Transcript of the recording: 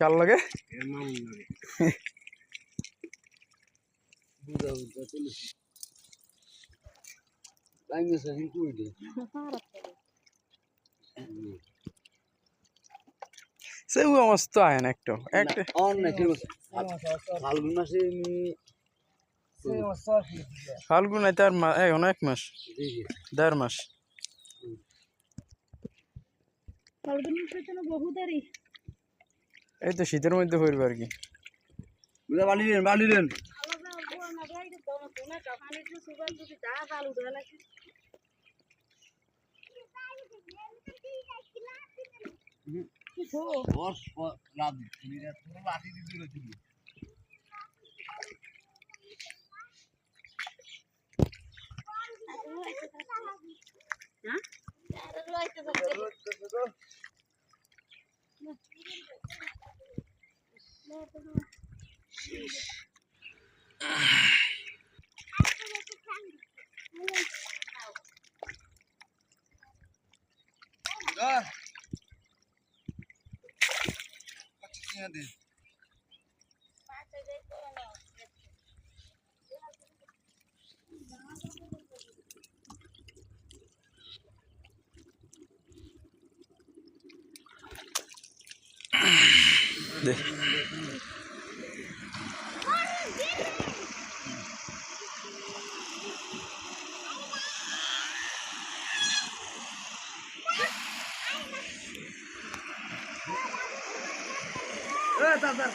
কার লাগে? সে ও মস্ত আয় না একটু একটা। অন না কি ফাল্গুন মাসে ফাল্গুন আইতে আর এখন এক মাস। দেড় মাস ফাল্গুন মাসে তো বহু দেরি এই তো শীতের মধ্যে হইবে আর কি। দেন Patitinha dele. Pata dele, não. এ দাদা